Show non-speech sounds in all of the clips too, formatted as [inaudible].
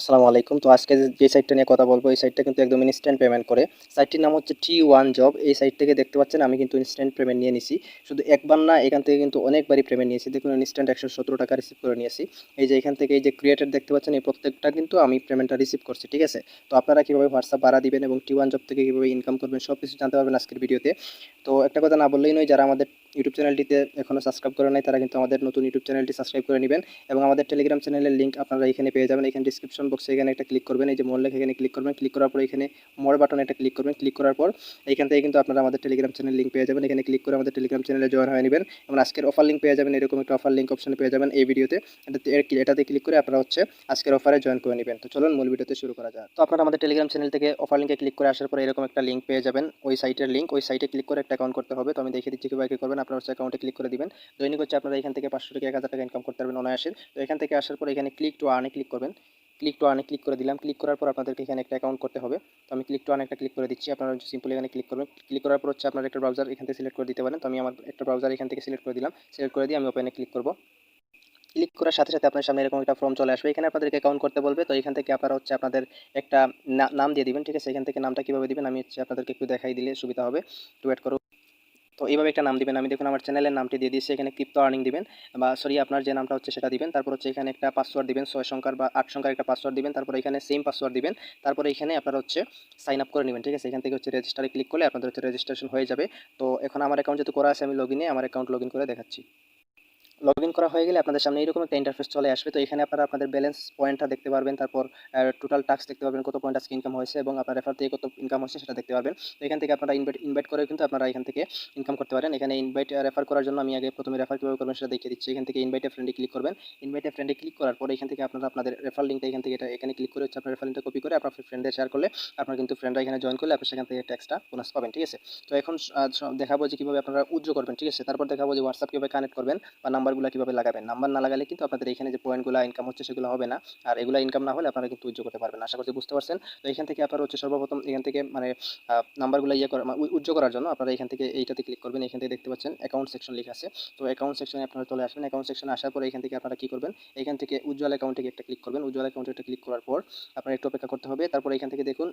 আসসালামু আলাইকুম। তো আজকে যে- সাইটটা নিয়ে কথা বলব, এই সাইটটা কিন্তু একদম ইনস্ট্যান্ট পেমেন্ট করে। সাইটটির নাম হচ্ছে টি ওয়ান জব এই সাইট থেকে দেখতে পাচ্ছেন, আমি কিন্তু ইনস্ট্যান্ট পেমেন্ট নিয়ে নিছি। শুধু একবার না, এখান থেকে কিন্তু অনেকবারই পেমেন্ট নিয়েছি। দেখুন ইনস্ট্যান্ট একশো সতেরো টাকা রিসিভ করে নিয়েছি। এই যে এখান থেকে এই যে ক্রিয়েটেড দেখতে পাচ্ছেন, এই প্রত্যেকটা কিন্তু আমি পেমেন্টটা রিসিভ করছি, ঠিক আছে? তো আপনারা কীভাবে হোয়াটসঅ্যাপ ভাড়া দিবেন এবং টি ওয়ান জব থেকে কীভাবে ইনকাম করবেন সব কিছু জানতে পারবেন আজকের ভিডিওতে। তো একটা কথা না বললেই নয়, যারা আমাদের ইউটিউব চ্যানেলটিতে এখনও সাবস্ক্রাইব করে নাই, তারা কিন্তু আমাদের নতুন ইউটিউব চ্যানেলটি সাবস্ক্রাইব করে নেবেন এবং আমাদের টেলিগ্রাম চ্যানেলের লিঙ্ক আপনারা এখানে পেয়ে যাবেন। এখানে ডিসক্রিপশন বক্সে এখানে একটা ক্লিক করবেন, এই যে মোর এখানে ক্লিক করবেন। ক্লিক করার পর এখানে মোর বাটনে একটা ক্লিক করবেন। ক্লিক করার পর এখান থেকে কিন্তু আপনারা আমাদের টেলিগ্রাম চ্যানেল লিঙ্ক পেয়ে যাবেন। এখানে ক্লিক করে আমাদের টেলিগ্রাম চ্যানেলে জয়েন হয়ে নেবেন। এবং আজকের অফার লিঙ্ক পেয়ে যাবেন, এরকম একটা অফার লিঙ্ক অপশন পেয়ে যাবেন এই ভিডিওতে এটাতে ক্লিক করে আপনারা হচ্ছে আজকের অফারে জয়েন করে নেবেন। তো চলুন মূল ভিডিওতে শুরু করা যাক। তো আপনারা আমাদের টেলিগ্রাম চ্যানেল থেকে অফার লিঙ্কে ক্লিক করে আসার পর এরকম একটা লিঙ্ক পেয়ে যাবেন। ওই সাইটের লিঙ্ক ওই সাইটে ক্লিক করে একটা অ্যাকাউন্ট করতে হবে। তো আমি দেখিয়ে দিচ্ছি কীভাবে করবেন। আপনারা হচ্ছে অ্যাকাউন্টে ক্লিক করে দিবেন। দৈনিক হচ্ছে আপনারা এখান থেকে পাঁচশো থেকে এক হাজার টাকা ইনকাম করতে পারবেন অনায়াসে। তো এখান থেকে আসার পর এখানে ক্লিক টু আর্নে ক্লিক করবেন। ক্লিক টু আর্নে ক্লিক করে দিলাম। ক্লিক করার পর আপনাদেরকে এখানে একটা অ্যাকাউন্ট করতে হবে। তো আমি ক্লিক টু আর্নে একটা ক্লিক করে দিচ্ছি। আপনারা সিম্পল এখানে ক্লিক করবেন। ক্লিক করার পর হচ্ছে আপনার একটা ব্রাউজার এখান থেকে সিলেক্ট করে দিতে পারেন। তো আমি আমার একটা ব্রাউজার এখান থেকে সিলেক্ট করে দিলাম। সিলেক্ট করে দিয়ে আমি ওপেনে ক্লিক করব। ক্লিক করার সাথে সাথে আপনার সামনে এরকম একটা ফর্ম চলে আসবে। এখানে আপনাদেরকে অ্যাকাউন্ট করতে বলবে। তো এখান থেকে আপনারা হচ্ছে আপনাদের একটা নাম দিয়ে দিবেন। ঠিক আছে? এখান থেকে নামটা কীভাবে দিবেন? আমি হচ্ছে আপনাদেরকে একটু দেখাই দিলে সুবিধা হবে। টু ওয়েট করো। তো এইভাবে একটা নাম দিবেন। আমি দেখুন আমার চ্যানেলের নামটি দিয়ে দিয়েছি, এখানে ক্রিপ্টো আর্নিং দিবেন বা সরি আপনার যে নামটা হচ্ছে সেটা দিবেন। তারপর হচ্ছে এখানে একটা পাসওয়ার্ড দিবেন, ছয় সংখ্যার বা আট সংখ্যার একটা পাসওয়ার্ড দিবেন। তারপর এখানে সেম পাসওয়ার্ড দিবেন। তারপর এখানে আপনার হচ্ছে সাইন আপ করে নেবেন, ঠিক আছে? এখান থেকে হচ্ছে রেজিস্টারে ক্লিক করলে আপনাদের হচ্ছে রেজিস্ট্রেশন হয়ে যাবে। তো এখন আমার অ্যাকাউন্ট যেহেতু করা আছে, আমি লগ ইনে আমার অ্যাকাউন্ট লগ ইন করে দেখাচ্ছি। লগ ইন করা হয়ে গেলে আপনাদের সামনে এরকম একটা ইন্টারফেস চলে আসবে। তো এখানে আপনারা আপনাদের ব্যালেন্স পয়েন্টটা দেখতে পারবেন, তারপর টোটাল টাস্ক দেখতে পারবেন, কত পয়েন্ট আজকে ইনকাম হয়েছে এবং আপনার রেফার থেকে কত ইনকাম হয়েছে সেটা দেখতে পারবেন। তো এখান থেকে আপনারা ইনভাইট ইনভাইট করে কিন্তু আপনারা এখান থেকে ইনকাম করতে পারেন। এখানে ইনভাইট রেফার করার জন্য আমি আগে প্রথমে রেফার কীভাবে করবেন সেটা দেখিয়ে দিচ্ছি। এখান থেকে ইনভাইটে ফ্রেন্ডে ক্লিক করবেন। ইনভাইটে ফ্রেন্ডে ক্লিক করার পর এখান থেকে আপনারা আপনাদের রেফার লিঙ্কটা এখান থেকে এটা এখানে ক্লিক করে হচ্ছে আপনার রেফার লিঙ্কটা কপি করে আপনার ফ্রেন্ডে শেয়ার করলে আপনার কিন্তু ফ্রেন্ডরা এখানে জয়েন করলে আপনি সেখান থেকে ট্যাক্সটা বোনাস পাবেন, ঠিক আছে? তো এখন দেখাবো যে কীভাবে আপনারা উজ্জ্ব করবেন, ঠিক আছে? তারপর দেখাবো যে হোয়াটসঅ্যাপ কীভাবে কানেক্ট করবেন বা নাম্বারগুলো কীভাবে লাগাবেন? নাম্বার না লাগালে কিন্তু আপনাদের এখানে যে পয়েন্টগুলো ইনকাম হচ্ছে সেগুলো হবে না। আর এগুলো ইনকাম না হলে আপনারা কিন্তু উজ্জ্ব করতে পারবেন আশা করছি বুঝতে পারছেন? তো এখান থেকে আপনারা হচ্ছে সর্বপ্রথম এখান থেকে মানে নাম্বারগুলো ইয়ে করা মানে উজ্জ্ব করার জন্য আপনারা এখান থেকে এইটাতে ক্লিক করবেন। এখান থেকে দেখতে পাচ্ছেন অ্যাকাউন্ট সেকশন লেখা আছে। তো অ্যাকাউন্ট সেকশনে আপনারা চলে আসবেন। অ্যাকাউন্ট সেকশনে আসার পরে এখান থেকে আপনারা কী করবেন? এখান থেকে উজ্জ্বল অ্যাকাউন্টে একটা ক্লিক করবেন। উজ্জ্বল অ্যাকাউন্টে একটা ক্লিক করার পর আপনারা একটু অপেক্ষা করতে হবে। তারপর এখান থেকে দেখুন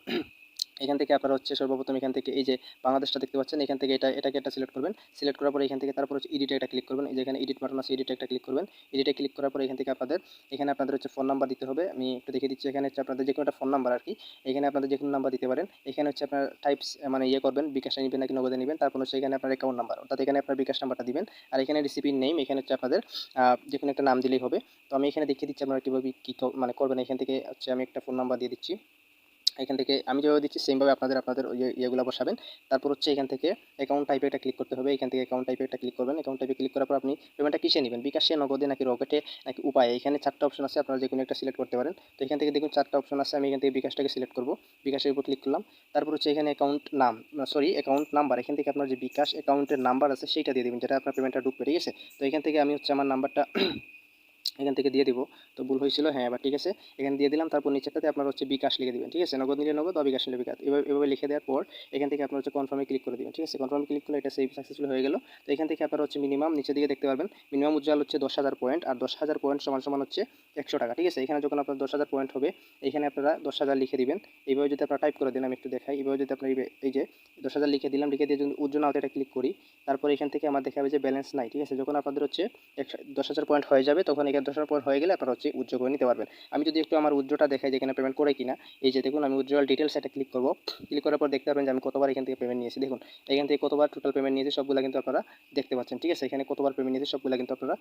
এখান থেকে আপনারা হচ্ছে সর্বপ্রথম এখান থেকে এই যে বাংলাদেশটা দেখতে পাচ্ছেন, এখান থেকে এটা, এটাকে একটা সিলেক্ট করবেন। সিলেক্ট করার পর এখান থেকে তারপর হচ্ছে এডিটে একটা ক্লিক করবেন। এই যেখানে এডিট বাটন আছে এডিটে একটা ক্লিক করবেন। এডিটে ক্লিক করার পর এখান থেকে আপনাদের, এখানে আপনাদের হচ্ছে ফোন নাম্বার দিতে হবে। আমি একটু দেখে দিচ্ছি, এখানে হচ্ছে আপনাদের যে কোনো একটা ফোন নাম্বার আর কি এখানে আপনাদের যে কোনো নাম্বার দিতে পারেন। এখানে হচ্ছে আপনার টাইপস মানে ইয়ে করবেন বিকাশে নেবেন নাকি নগদে নেবেন। তারপর হচ্ছে এখানে আপনার অ্যাকাউন্ট নাম্বার অর্থাৎ এখানে আপনার বিকাশ নাম্বারটা দিবেন। আর এখানে রিসিপির নেম এখানে হচ্ছে আপনাদের যে কোনো একটা নাম দিলেই হবে। তো আমি এখানে দেখিয়ে দিচ্ছি আপনারা কীভাবে কী মানে করবেন। এখান থেকে হচ্ছে আমি একটা ফোন নাম্বার দিয়ে দিচ্ছি। এখান থেকে আমি যেভাবে দিচ্ছি, সেমভাবে আপনাদের আপনাদের ইয়েগুলো বসাবেন। তারপর হচ্ছে এখান থেকে অ্যাকাউন্ট টাইপে একটা ক্লিক করতে হবে। এখান থেকে অ্যাকাউন্ট টাইপে একটা ক্লিক করবেন। অ্যাকাউন্ট টাইপে ক্লিক করার পর আপনি পেমেন্টটা কিসে নেবেন? বিকাশে, নগদে, নাকি রকেটে নাকি উপায়? এখানে চারটা অপশন আছে, আপনারা যে কোনো একটা সিলেক্ট করতে পারেন। তো এখান থেকে দেখুন, চারটা অপশন আছে। আমি এখান থেকে বিকাশটাকে সিলেক্ট করব। বিকাশের উপর ক্লিক করলাম। তারপর হচ্ছে এখানে অ্যাকাউন্ট নাম সরি অ্যাকাউন্ট নাম্বার এখান থেকে আপনার যে বিকাশ অ্যাকাউন্টের নাম্বার আছে, সেইটা দিয়ে দেবেন। যেটা আপনার পেমেন্টটা ঢুকবে, ঠিক আছে? তো এখান থেকে আমি হচ্ছে আমার নাম্বারটা এখান থেকে দিয়ে দিব। তো ভুল হয়েছিল হ্যাঁ এবার ঠিক আছে। এখানে দিয়ে দিলাম, তারপর নিচেটাতে আপনার হচ্ছে বিকাশ লিখে দিবেন, ঠিক আছে? নগদ নিলে নগদ, অবিকাশ নিলে বিকাশ। এভাবে এভাবে লিখে দেওয়ার পর এখান থেকে আপনার হচ্ছে কনফার্মে ক্লিক করে দিবেন, ঠিক আছে? কনফার্মে ক্লিক করলে এটা সেভ সাকসেসফুল হয়ে গেল। তো এখান থেকে আপনার হচ্ছে মিনিমাম নিচে দিকে দেখতে পারবেন মিনিমাম উজ্জ্বল হচ্ছে দশ হাজার পয়েন্ট আর দশ হাজার পয়েন্ট সমান সমান হচ্ছে একশো টাকা, ঠিক আছে? এখানে যখন আপনার দশ হাজার পয়েন্ট হবে, এখানে আপনারা দশ হাজার লিখে দিবেন। এইভাবে যদি আপনারা টাইপ করে দিন, আমি একটু দেখাই। এইভাবে যদি আপনার এই- এই যে দশ হাজার লিখে দিলাম, লিখে দিয়ে যদি উজ্জ্বল আওতে এটা ক্লিক করি, তারপর এখান থেকে আমার দেখাবে যে ব্যালেন্স নাই, ঠিক আছে? যখন আপনাদের হচ্ছে একশো দশ হাজার পয়েন্ট হয়ে যাবে, তখন এখানে দশ পর হয়ে গেলে আপনারা হচ্ছে উজ্জ্বল করে নিতে পারবেন। আমি যদি একটু আমার উজ্জ্বলটা দেখাই যেখানে পেমেন্ট করে কিনা, এই যে দেখুন আমি উজ্জ্বল ডিটেলস এটা ক্লিক করব। ক্লিক করার পর দেখতে পারবেন যে আমি কতবার এখান থেকে পেমেন্ট নিয়েছি। দেখুন, এখান থেকে কতবার টোটাল পেমেন্ট নিয়েছি সবগুলো কিন্তু আপনারা দেখতে পাচ্ছেন, ঠিক আছে? এখানে কতবার পেমেন্ট নিয়েছি সবগুলো কিন্তু আপনারা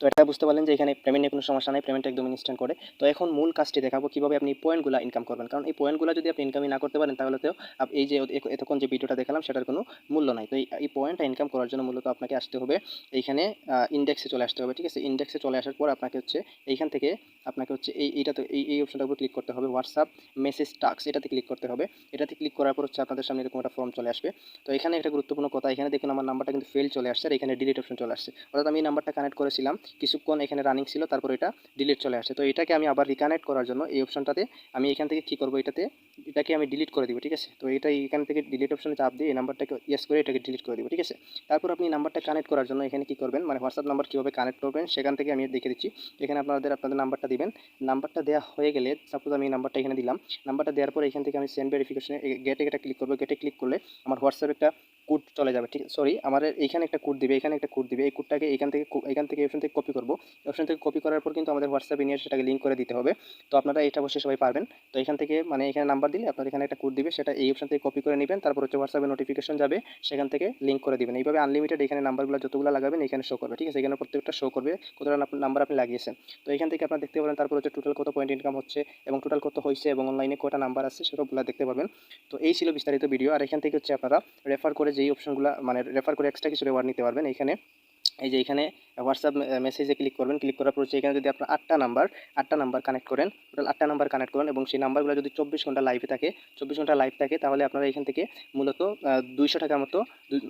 তো এটা বুঝতে পারলেন যে এখানে পেমেন্ট কোনো সমস্যা নাই পেমেন্ট একদম ইনস্ট্যান্ট করে। তো এখন মূল কাজটি দেখাবো কীভাবে আপনি পয়েন্টগুলো ইনকাম করবেন। কারণ এই পয়েন্টগুলো যদি আপনি ইনকামই না করতে পারেন, তাহলে তো এই যে এতক্ষণ যে ভিডিওটা দেখালাম, সেটার কোনো মূল্য নাই। তো এই এই পয়েন্টটা ইনকাম করার জন্য মূলত আপনাকে আসতে হবে এইখানে ইন্ডেক্সে চলে আসতে হবে, ঠিক আছে? ইন্ডেক্সে চলে আসার পর আপনাকে হচ্ছে এইখান থেকে আপনাকে হচ্ছে এই, এইটাতে, এই এই অপশনটার উপর ক্লিক করতে হবে। হোয়াটসঅ্যাপ মেসেজ টাক্স এটাতে ক্লিক করতে হবে। এটাতে ক্লিক করার পর হচ্ছে আপনাদের সামনে এরকম একটা ফর্ম চলে আসবে। তো এখানে একটা গুরুত্বপূর্ণ কথা, এখানে দেখুন আমার নাম্বারটা কিন্তু ফেল চলে আসছে, আর এখানে ডিলিট অপশন চলে আসছে। অর্থাৎ আমি এই নাম্বারটা কানেক্ট করেছিলাম কিছুক্ষণ এখানে রানিং ছিল, তারপর এটা ডিলিট চলে আসে তো এটাকে আমি আবার রিকানেক্ট করার জন্য এই অপশনটাতে আমি এখান থেকে কী করব এটাতে? এটাকে আমি ডিলিট করে দিব, ঠিক আছে? তো এটা এখান থেকে ডিলিট অপশনে চাপ দিয়ে এই নাম্বারটাকে ইয়েস করে এটাকে ডিলিট করে দিব, ঠিক আছে? তারপর আপনি নাম্বারটা কানেক্ট করার জন্য এখানে কী করবেন? মানে হোয়াটসঅ্যাপ নাম্বার কীভাবে কানেক্ট করবেন সেখান থেকে আমি দেখে দিচ্ছি। এখানে আপনাদের আপনাদের নাম্বারটা দিবেন। নাম্বারটা দেওয়া হয়ে গেলে সাপোজ আমি নাম্বারটা এখানে দিলাম। নাম্বারটা দেওয়ার পর এখান থেকে আমি সেন্ড ভেরিফিকেশনে গেটে এটা ক্লিক করব। গেটে ক্লিক করলে আমার হোয়াটসঅ্যাপ একটা কোড চলে যাবে, ঠিক সরি আমাদের এইখানে একটা কোড দিবে, এখানে একটা কোড দিবে, এই কোডটাকে এখান থেকে এখান থেকে অপশন থেকে কপি করব। অপশন থেকে কপি করার পর কিন্তু আমাদের হোয়াটসঅ্যাপে নিয়ে সেটাকে লিঙ্ক করে দিতে হবে। তো আপনারা এটা অবশ্যই সবাই পারবেন। তো এখান থেকে মানে এখানে নাম্বার দিলে আপনার এখানে একটা কোড দিবে, সেটা এই অপশন থেকে কপি করে নেবেন, তারপর হচ্ছে হোয়াটসঅ্যাপে নোটিফিকেশন যাবে, সেখান থেকে লিঙ্ক করে দিবেন। এইভাবে আনলিমিটেড এখানে নাম্বারগুলো যতগুলো লাগাবেন, এখানে শো করবে, ঠিক আছে? এখানে প্রত্যেকটা শো করবে, কতটা নাম্বার আপনি লাগিয়েছেন। তো এখান থেকে আপনার দেখতে পারেন, তারপর হচ্ছে টোটাল কত পয়েন্ট ইনকাম হচ্ছে এবং টোটাল কত হয়েছে এবং অনলাইনে কটা নাম্বার আছে সেসবগুলো দেখতে পারবেন। তো এই ছিল বিস্তারিত ভিডিও আর এখান থেকে হচ্ছে আপনারা রেফার করে যেই অপশনগুলো মানে রেফার করে এক্সট্রা কিছু রেওয়ার্ড নিতে পারবেন এখানে এই যে এখানে হোয়াটসঅ্যাপ মেসেজে ক্লিক করবেন। ক্লিক করার পর এখানে যদি আপনার আটটা নাম্বার আটটা নাম্বার কানেক্ট করেন টোটাল আটটা নাম্বার কানেক্ট করেন এবং সেই নাম্বারগুলো যদি চব্বিশ ঘণ্টা লাইভে থাকে, চব্বিশ ঘণ্টা লাইভ থাকে, তাহলে আপনারা এখান থেকে মূলত দুইশো টাকার মতো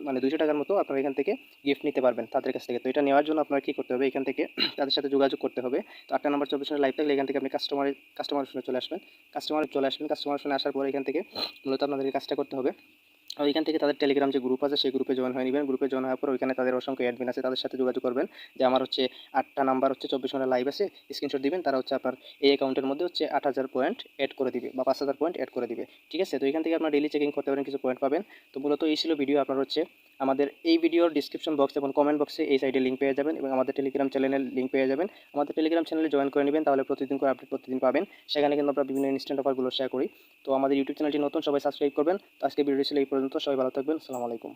মানে দুইশো টাকার মতো আপনারা এখান থেকে গিফট নিতে পারবেন তাদের কাছ থেকে। তো এটা নেওয়ার জন্য আপনার কী করতে হবে? এখান থেকে [clears throat] তাদের সাথে যোগাযোগ করতে হবে। তো আটটা নাম্বার চব্বিশ ঘণ্টা লাইভ থাকলে এখান থেকে আপনি কাস্টমার কাস্টমার অপশনে চলে আসবেন। কাস্টমার চলে আসবেন। কাস্টমার অপশনে আসার পর এখান থেকে মূলত আপনাদেরকে কাজটা করতে হবে। ওইখান থেকে তাদের টেলিগ্রাম যে গ্রুপ আছে, সেই গ্রুপে জয়েন হয়ে নেবেন। গ্রুপে জয়েন হওয়ার পর ওইখানে তাদের অসংখ্য অ্যাডমিন আছে, তাদের সাথে যোগাযোগ করবেন। যে আমার হচ্ছে আটটা নাম্বার হচ্ছে চব্বিশ ঘণ্টা লাইভ আছে স্ক্রিনশট দিবেন, তারা হচ্ছে আপনার এই অ্যাকাউন্টের মধ্যে হচ্ছে আট হাজার পয়েন্ট অ্যাড করে দিবে বা পাঁচ হাজার পয়েন্ট অ্যাড করে দিবে। ঠিক আছে? তো এখান থেকে আপনার ডেলি চেকিং করতে পারেন, কিছু পয়েন্ট পাবেন। তো মূলত এই ছিল ভিডিও আপনার হচ্ছে আমাদের এই ভিডিওর ডিসক্রিপশন বক্স এবং কমেন্ট বক্সে এই সাইডে লিঙ্ক পেয়ে যাবেন এবং আমাদের টেলিগ্রাম চ্যানেলের লিঙ্ক পেয়ে যাবেন। আমাদের টেলিগ্রাম চ্যানেলে জয়েন করে নেবেন, তাহলে প্রতিদিন করে আপডেট প্রতিদিন পাবেন। সেখানে কিন্তু আমরা বিভিন্ন ইনস্ট্যান্ট অফারগুলো শেয়ার করি। তো আমাদের ইউটিউব চ্যানেলটি নতুন, সবাই সাবস্ক্রাইব করবেন। তো আজকে ভিডিও ছিল এই পর্যন্ত সবাই ভালো থাকবেন। আসসালামু আলাইকুম